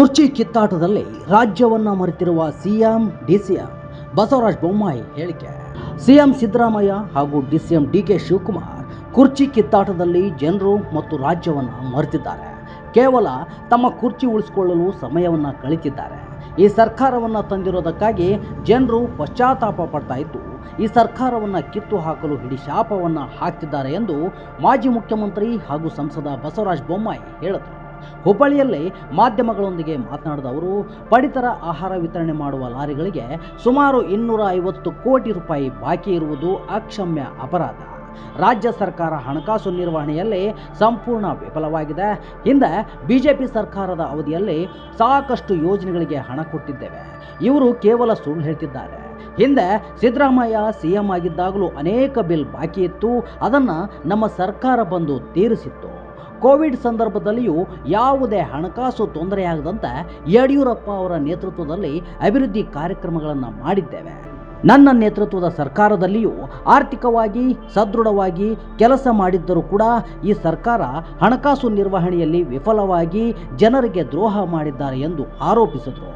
ಕುರ್ಚಿ ಕಿತ್ತಾಟದಲ್ಲಿ ರಾಜ್ಯವನ್ನ ಮರೆತಿರುವ ಸಿಎಂ, ಡಿಸಿಎಂ ಬಸವರಾಜ ಬೊಮ್ಮಾಯಿ ಹೇಳಿಕೆ. ಸಿಎಂ ಸಿದ್ದರಾಮಯ್ಯ ಹಾಗೂ ಡಿಸಿಎಂ ಡಿಕೆ ಶಿವಕುಮಾರ್ ಕುರ್ಚಿ ಕಿತ್ತಾಟದಲ್ಲಿ ಜನರು ಮತ್ತು ರಾಜ್ಯವನ್ನ ಮರೆತಿದ್ದಾರೆ. ಕೇವಲ ತಮ್ಮ ಕುರ್ಚಿ ಉಳಿಸಿಕೊಳ್ಳಲು ಸಮಯವನ್ನ ಕಳಿತಿದ್ದಾರೆ. ಈ ಸರ್ಕಾರವನ್ನ ತಂದಿರೋದಕ್ಕಾಗಿ ಜನರು ಪಶ್ಚಾತ್ತಾಪ ಪಡ್ತಾ ಇದ್ದು, ಈ ಸರ್ಕಾರವನ್ನ ಕಿತ್ತು ಹಾಕಲು ಹಿಡಿ ಶಾಪವನ್ನ ಹಾಕ್ತಿದ್ದಾರೆ ಎಂದು ಮಾಜಿ ಮುಖ್ಯಮಂತ್ರಿ ಹಾಗೂ ಸಂಸದ ಬಸವರಾಜ ಬೊಮ್ಮಾಯಿ ಹೇಳಿದರು. ಹುಬ್ಬಳ್ಳಿಯಲ್ಲಿ ಮಾಧ್ಯಮಗಳೊಂದಿಗೆ ಮಾತನಾಡಿದ ಅವರು, ಪಡಿತರ ಆಹಾರ ವಿತರಣೆ ಮಾಡುವ ಲಾರಿಗಳಿಗೆ ಸುಮಾರು ಇನ್ನೂರ ಐವತ್ತು ಕೋಟಿ ರೂಪಾಯಿ ಬಾಕಿ ಇರುವುದು ಅಕ್ಷಮ್ಯ ಅಪರಾಧ. ರಾಜ್ಯ ಸರ್ಕಾರ ಹಣಕಾಸು ನಿರ್ವಹಣೆಯಲ್ಲಿ ಸಂಪೂರ್ಣ ವಿಫಲವಾಗಿದೆ. ಹಿಂದೆ ಬಿಜೆಪಿ ಸರ್ಕಾರದ ಅವಧಿಯಲ್ಲಿ ಸಾಕಷ್ಟು ಯೋಜನೆಗಳಿಗೆ ಹಣ ಕೊಟ್ಟಿದ್ದೇವೆ. ಇವರು ಕೇವಲ ಸುಳ್ಳು ಹೇಳ್ತಿದ್ದಾರೆ. ಹಿಂದೆ ಸಿದ್ದರಾಮಯ್ಯ ಸಿಎಂ ಆಗಿದ್ದಾಗಲೂ ಅನೇಕ ಬಿಲ್ ಬಾಕಿ ಇತ್ತು. ಅದನ್ನು ನಮ್ಮ ಸರ್ಕಾರ ಬಂದು ತೀರಿಸಿತ್ತು. ಕೋವಿಡ್ ಸಂದರ್ಭದಲ್ಲಿಯೂ ಯಾವುದೇ ಹಣಕಾಸು ತೊಂದರೆಯಾಗದಂತೆ ಯಡಿಯೂರಪ್ಪ ಅವರ ನೇತೃತ್ವದಲ್ಲಿ ಅಭಿವೃದ್ಧಿ ಕಾರ್ಯಕ್ರಮಗಳನ್ನು ಮಾಡಿದ್ದೇವೆ. ನನ್ನ ನೇತೃತ್ವದ ಸರ್ಕಾರದಲ್ಲಿಯೂ ಆರ್ಥಿಕವಾಗಿ ಸದೃಢವಾಗಿ ಕೆಲಸ ಮಾಡಿದ್ದರೂ ಕೂಡ ಈ ಸರ್ಕಾರ ಹಣಕಾಸು ನಿರ್ವಹಣೆಯಲ್ಲಿ ವಿಫಲವಾಗಿ ಜನರಿಗೆ ದ್ರೋಹ ಮಾಡಿದ್ದಾರೆ ಎಂದು ಆರೋಪಿಸಿದರು.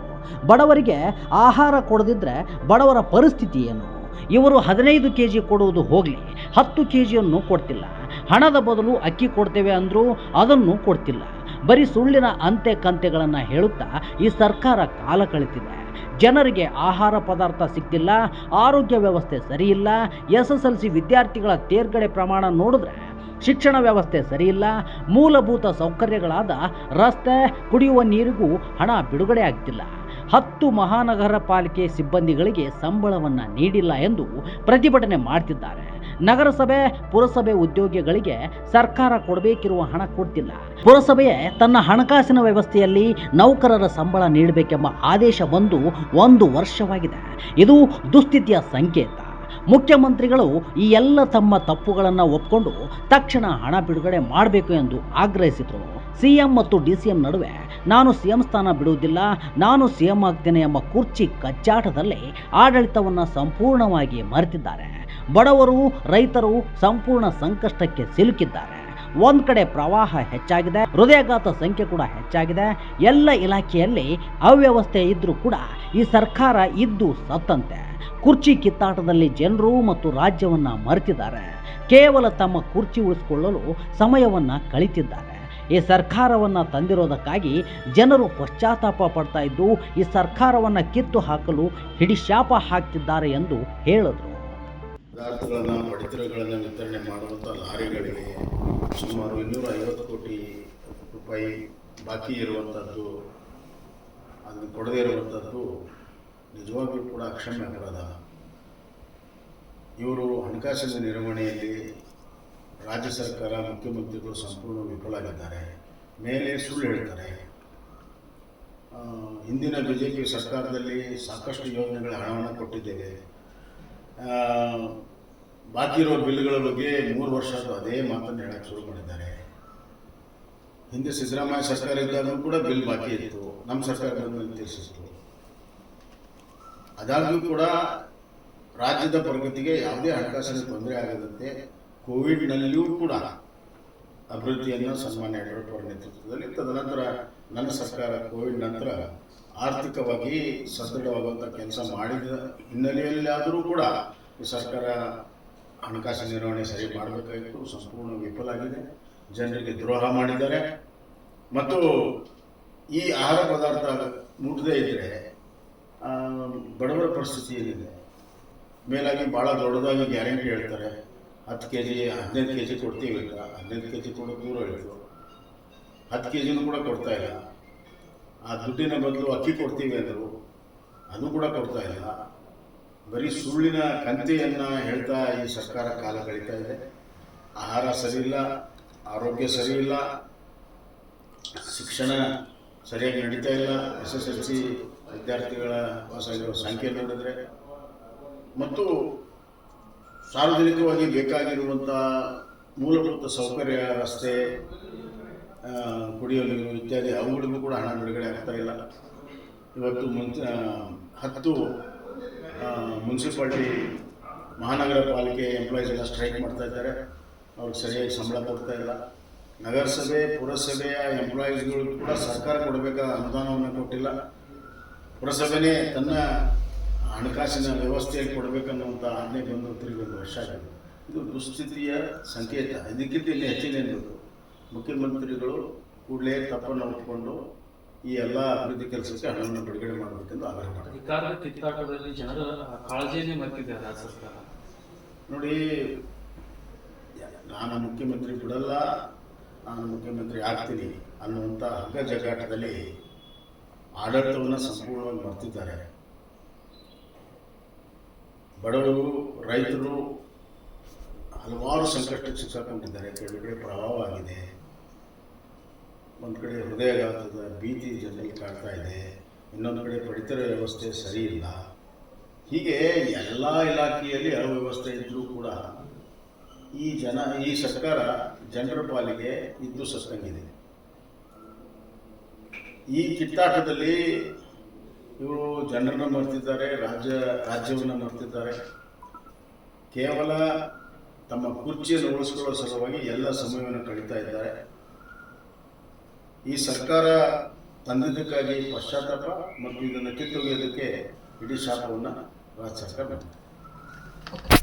ಬಡವರಿಗೆ ಆಹಾರ ಕೊಡದಿದ್ದರೆ ಬಡವರ ಪರಿಸ್ಥಿತಿ ಏನು? ಇವರು ಹದಿನೈದು ಕೆ ಜಿ ಕೊಡುವುದು ಹೋಗಲಿ, ಹತ್ತು ಕೆ ಜಿಯನ್ನು ಕೊಡ್ತಿಲ್ಲ. ಹಣದ ಬದಲು ಅಕ್ಕಿ ಕೊಡ್ತೇವೆ ಅಂದರೂ ಅದನ್ನು ಕೊಡ್ತಿಲ್ಲ. ಬರೀ ಸುಳ್ಳಿನ ಅಂತೆ ಕಂತೆಗಳನ್ನು ಹೇಳುತ್ತಾ ಈ ಸರ್ಕಾರ ಕಾಲ ಕಳಿತಿದೆ. ಜನರಿಗೆ ಆಹಾರ ಪದಾರ್ಥ ಸಿಗ್ತಿಲ್ಲ, ಆರೋಗ್ಯ ವ್ಯವಸ್ಥೆ ಸರಿಯಿಲ್ಲ ಎಸ್ ಎಸ್ ಎಲ್ ಸಿ ವಿದ್ಯಾರ್ಥಿಗಳ ತೇರ್ಗಡೆ ಪ್ರಮಾಣ ನೋಡಿದ್ರೆ ಶಿಕ್ಷಣ ವ್ಯವಸ್ಥೆ ಸರಿಯಿಲ್ಲ, ಮೂಲಭೂತ ಸೌಕರ್ಯಗಳಾದ ರಸ್ತೆ, ಕುಡಿಯುವ ನೀರಿಗೂ ಹಣ ಬಿಡುಗಡೆ ಆಗ್ತಿಲ್ಲ. ಹತ್ತು ಮಹಾನಗರ ಪಾಲಿಕೆ ಸಿಬ್ಬಂದಿಗಳಿಗೆ ಸಂಬಳವನ್ನು ನೀಡಿಲ್ಲ ಎಂದು ಪ್ರತಿಭಟನೆ ಮಾಡ್ತಿದ್ದಾರೆ. ನಗರಸಭೆ, ಪುರಸಭೆ ಉದ್ಯೋಗಿಗಳಿಗೆ ಸರ್ಕಾರ ಕೊಡಬೇಕಿರುವ ಹಣ ಕೊಡ್ತಿಲ್ಲ. ಪುರಸಭೆಯೇ ತನ್ನ ಹಣಕಾಸಿನ ವ್ಯವಸ್ಥೆಯಲ್ಲಿ ನೌಕರರ ಸಂಬಳ ನೀಡಬೇಕೆಂಬ ಆದೇಶ ಬಂದು ಒಂದು ವರ್ಷವಾಗಿದೆ. ಇದು ದುಸ್ಥಿತಿಯ ಸಂಕೇತ. ಮುಖ್ಯಮಂತ್ರಿಗಳು ಈ ಎಲ್ಲ ತಮ್ಮ ತಪ್ಪುಗಳನ್ನು ಒಪ್ಕೊಂಡು ತಕ್ಷಣ ಹಣ ಬಿಡುಗಡೆ ಮಾಡಬೇಕು ಎಂದು ಆಗ್ರಹಿಸಿದರು. ಸಿಎಂ ಮತ್ತು ಡಿಸಿಎಂ ನಡುವೆ ನಾನು ಸಿಎಂ ಸ್ಥಾನ ಬಿಡುವುದಿಲ್ಲ, ನಾನು ಸಿಎಂ ಆಗ್ತೇನೆ ಎಂಬ ಕುರ್ಚಿ ಕಚ್ಚಾಟದಲ್ಲಿ ಆಡಳಿತವನ್ನು ಸಂಪೂರ್ಣವಾಗಿ ಮರೆತಿದ್ದಾರೆ. ಬಡವರು, ರೈತರು ಸಂಪೂರ್ಣ ಸಂಕಷ್ಟಕ್ಕೆ ಸಿಲುಕಿದ್ದಾರೆ. ಒಂದ್ ಕಡೆ ಪ್ರವಾಹ ಹೆಚ್ಚಾಗಿದೆ, ಹೃದಯಘಾತ ಸಂಖ್ಯೆ ಕೂಡ ಹೆಚ್ಚಾಗಿದೆ. ಎಲ್ಲ ಇಲಾಖೆಯಲ್ಲಿ ಅವ್ಯವಸ್ಥೆ ಇದ್ರೂ ಕೂಡ ಈ ಸರ್ಕಾರ ಇದ್ದು ಸತ್ತಂತೆ. ಕುರ್ಚಿ ಕಿತ್ತಾಟದಲ್ಲಿ ಜನರು ಮತ್ತು ರಾಜ್ಯವನ್ನ ಮರೆತಿದ್ದಾರೆ. ಕೇವಲ ತಮ್ಮ ಕುರ್ಚಿ ಉಳಿಸಿಕೊಳ್ಳಲು ಸಮಯವನ್ನ ಕಳಿತಿದ್ದಾರೆ. ಈ ಸರ್ಕಾರವನ್ನು ತಂದಿರೋದಕ್ಕಾಗಿ ಜನರು ಪಶ್ಚಾತ್ತಾಪ ಪಡ್ತಾ ಇದ್ದು, ಈ ಸರ್ಕಾರವನ್ನು ಕಿತ್ತು ಹಾಕಲು ಹಿಡಿಶಾಪ ಹಾಕ್ತಿದ್ದಾರೆ ಎಂದು ಹೇಳಿದರು. ಪದಾರ್ಥಗಳನ್ನು ಪಡಿತರಗಳನ್ನು ವಿತರಣೆ ಮಾಡುವಂಥ ಲಾರಿಗಳಿಗೆ ಸುಮಾರು ಇನ್ನೂರ ಐವತ್ತು ಕೋಟಿ ರೂಪಾಯಿ ಬಾಕಿ ಇರುವಂಥದ್ದು ಅದನ್ನು ಕೊಡದೇ ಇರುವಂಥದ್ದು ನಿಜವಾಗಿಯೂ ಕೂಡ ಅಕ್ಷಮ್ಯ ಅಪರಾಧ. ಇವರು ಹಣಕಾಸಿನ ನಿರ್ವಹಣೆಯಲ್ಲಿ ರಾಜ್ಯ ಸರ್ಕಾರ ಮುಖ್ಯಮಂತ್ರಿಗಳು ಸಂಪೂರ್ಣ ವಿಫಲರಾಗಿದ್ದಾರೆ. ಮೇಲೆ ಸುಳ್ಳು ಹೇಳ್ತಾರೆ. ಹಿಂದಿನ ಬಿ ಜೆ ಪಿ ಸರ್ಕಾರದಲ್ಲಿ ಸಾಕಷ್ಟು ಯೋಜನೆಗಳ ಹಣವನ್ನು ಕೊಟ್ಟಿದ್ದೇವೆ. ಬಾಕಿ ಇರೋ ಬಿಲ್ಗಳ ಬಗ್ಗೆ ಮೂರು ವರ್ಷ ಅದು ಮಾತನ್ನು ಹೇಳಕ್ಕೆ ಶುರು ಮಾಡಿದ್ದಾರೆ. ಹಿಂದೆ ಸಿದ್ದರಾಮಯ್ಯ ಸರ್ಕಾರ ಇದ್ದಾಗಲೂ ಕೂಡ ಬಿಲ್ ಬಾಕಿ ಇತ್ತು. ನಮ್ಮ ಸರ್ಕಾರ ಬಂದು ಅದಾಗಲೂ ಆದಾಗ್ಯೂ ಕೂಡ ರಾಜ್ಯದ ಪ್ರಗತಿಗೆ ಯಾವುದೇ ಹಣಕಾಸಿನ ತೊಂದರೆ ಆಗದಂತೆ ಕೋವಿಡ್ನಲ್ಲಿಯೂ ಕೂಡ ಅಭಿವೃದ್ಧಿಯನ್ನು ಸನ್ಮಾನ್ಯ ಯಡಿಯೂರಪ್ಪ ಅವರ ನೇತೃತ್ವದಲ್ಲಿ, ತದನಂತರ ನನ್ನ ಸರ್ಕಾರ ಕೋವಿಡ್ ನಂತರ ಆರ್ಥಿಕವಾಗಿ ಸದೃಢವಾಗುವಂಥ ಕೆಲಸ ಮಾಡಿದ ಹಿನ್ನೆಲೆಯಲ್ಲಿ ಆದರೂ ಕೂಡ ಈ ಸರ್ಕಾರ ಹಣಕಾಸು ನಿರ್ವಹಣೆ ಸರಿ ಮಾಡಬೇಕಾಗಿತ್ತು, ಸಂಪೂರ್ಣ ವಿಫಲಾಗಿದೆ ಜನರಿಗೆ ದ್ರೋಹ ಮಾಡಿದ್ದಾರೆ. ಮತ್ತು ಈ ಆಹಾರ ಪದಾರ್ಥ ಮುಟ್ಟದೇ ಇದ್ದರೆ ಬಡವರ ಪರಿಸ್ಥಿತಿ ಏನಿದೆ? ಮೇಲಾಗಿ ಭಾಳ ದೊಡ್ಡದಾಗಿ ಗ್ಯಾರಂಟಿ ಹೇಳ್ತಾರೆ. ಹತ್ತು ಕೆ ಜಿ, ಹದಿನೈದು ಕೆ ಜಿ ಕೊಡ್ತೀವಿ ಈಗ. ಹದಿನೈದು ಕೆ ಜಿ ಕೊಡೋದು ದೂರ ಹೇಳಿದ್ರು ಹತ್ತು ಕೆ ಜಿನೂ ಕೂಡ ಕೊಡ್ತಾ ಇಲ್ಲ. ಆ ದುಡ್ಡಿನ ಬದಲು ಅಕ್ಕಿ ಕೊಡ್ತೀವಿ ಅಂದರು, ಅದು ಕೂಡ ಕೊಡ್ತಾ ಇಲ್ಲ. ಬರೀ ಸುಳ್ಳಿನ ಕಂತೆಯನ್ನು ಹೇಳ್ತಾ ಈ ಸರ್ಕಾರ ಕಾಲ ಕಳೀತಾ ಇದೆ. ಆಹಾರ ಸರಿಯಿಲ್ಲ, ಆರೋಗ್ಯ ಸರಿಯಿಲ್ಲ, ಶಿಕ್ಷಣ ಸರಿಯಾಗಿ ನಡೀತಾ ಇಲ್ಲ. ಎಸ್ ಎಸ್ ಎಲ್ ಸಿ ವಿದ್ಯಾರ್ಥಿಗಳ ಸಂಖ್ಯೆ ನೋಡಿದ್ರೆ. ಮತ್ತು ಸಾರ್ವಜನಿಕವಾಗಿ ಬೇಕಾಗಿರುವಂಥ ಮೂಲಭೂತ ಸೌಕರ್ಯ ರಸ್ತೆ ಕುಡಿಯಲು ಕುಡಿಯೋ ನೀರು ಇತ್ಯಾದಿ ಅವುಗಳಿಗೂ ಕೂಡ ಹಣ ಬಿಡುಗಡೆ ಆಗ್ತಾ ಇಲ್ಲ. ಇವತ್ತು ಆ, ಹತ್ತು ಮುನ್ಸಿಪಾಲ್ಟಿ ಮಹಾನಗರ ಪಾಲಿಕೆ ಎಂಪ್ಲಾಯೀಸ್ ಎಲ್ಲ ಸ್ಟ್ರೈಕ್ ಮಾಡ್ತಾ ಇದ್ದಾರೆ. ಅವ್ರಿಗೆ ಸರಿಯಾಗಿ ಸಂಬಳ ಕೊಡ್ತಾ ಇಲ್ಲ. ನಗರಸಭೆ ಪುರಸಭೆಯ ಎಂಪ್ಲಾಯೀಸ್ಗಳು ಕೂಡ ಸರ್ಕಾರ ಕೊಡಬೇಕಾದ ಅನುದಾನವನ್ನು ಕೊಟ್ಟಿಲ್ಲ. ಪುರಸಭೆನೇ ತನ್ನ ಹಣಕಾಸಿನ ವ್ಯವಸ್ಥೆಯಲ್ಲಿ ಕೊಡಬೇಕನ್ನುವಂಥ ಆಜ್ಞೆ ಬಂದು ತಿರುಗಿ ಒಂದು ವರ್ಷ ಆಗಿದೆ. ಇದು ದುಸ್ಥಿತಿಯ ಸಂಕೇತ. ಇದಕ್ಕಿಂತ ಇಲ್ಲಿ ಹೆಚ್ಚಿನೇನು ಮುಖ್ಯಮಂತ್ರಿಗಳು ಕೂಡಲೇ ತಪ್ಪನ್ನು ಒಪ್ಪಿಕೊಂಡು ಈ ಎಲ್ಲ ಅಭಿವೃದ್ಧಿ ಕೆಲಸಕ್ಕೆ ಹಣವನ್ನು ಬಿಡುಗಡೆ ಮಾಡಬೇಕೆಂದು ಆಗ್ರಹ ಮಾಡಿದೆ ಅಧಿಕಾರದ ಕಿತ್ತಾಟದಲ್ಲಿ ಜನರ ಕಾಳಜಿಯನ್ನೇ ಮರ್ತಿದ್ದಾರೆ ರಾಜ್ಯ ಸರ್ಕಾರ. ನೋಡಿ ನಾನು ಮುಖ್ಯಮಂತ್ರಿ ಬಿಡಲ್ಲ ನಾನು ಮುಖ್ಯಮಂತ್ರಿ ಆಗ್ತೀನಿ ಅನ್ನುವಂಥ ಹಗ್ಗ ಜಗಾಟದಲ್ಲಿ ಆಡಳಿತವನ್ನು ಸಂಪೂರ್ಣವಾಗಿ ಮರ್ತಿದ್ದಾರೆ. ಬಡವರು, ರೈತರು ಹಲವಾರು ಸಂಕಷ್ಟಕ್ಕೆ ಸಿಕ್ಕಾಕೊಂಡಿದ್ದಾರೆ. ಕೆಲವು ಕಡೆ ಪ್ರಭಾವ ಆಗಿದೆ. ಒಂದು ಕಡೆ ಹೃದಯಾಘಾತದ ಭೀತಿ ಜನರಲ್ಲಿ ಕಾಡ್ತಾ ಇದೆ. ಇನ್ನೊಂದು ಕಡೆ ಪಡಿತರ ವ್ಯವಸ್ಥೆ ಸರಿ ಇಲ್ಲ. ಹೀಗೆ ಎಲ್ಲ ಇಲಾಖೆಯಲ್ಲಿ ಅವ್ಯವಸ್ಥೆ ಇದ್ದರೂ ಕೂಡ ಈ ಜನ, ಈ ಸರ್ಕಾರ ಜನರ ಪಾಲಿಗೆ ಇದ್ದು ಸಸ್ತಂಗಿದೆ ಈ ಕಿತ್ತಾಟದಲ್ಲಿ ಇವರು ಜನರನ್ನು ಮರ್ತಿದ್ದಾರೆ, ರಾಜ್ಯ, ರಾಜ್ಯವನ್ನು ಮರ್ತಿದ್ದಾರೆ. ಕೇವಲ ತಮ್ಮ ಕುರ್ಚಿಯನ್ನು ಉಳಿಸ್ಕೊಳ್ಳೋ ಸಲುವಾಗಿ ಎಲ್ಲ ಸಮಯವನ್ನು ಕಳೀತಾ ಇದ್ದಾರೆ. ಈ ಸರ್ಕಾರ ತಂದಿದ್ದಕ್ಕಾಗಿ ಪಶ್ಚಾತ್ತಾಪ ಮತ್ತು ಇದನ್ನು ಕಿತ್ತೊಗೆಯೋದಕ್ಕೆ ಇಡೀ ಶಾಪವನ್ನು ರಾಜ್ಯ ಸರ್ಕಾರ ಮಾಡಿದೆ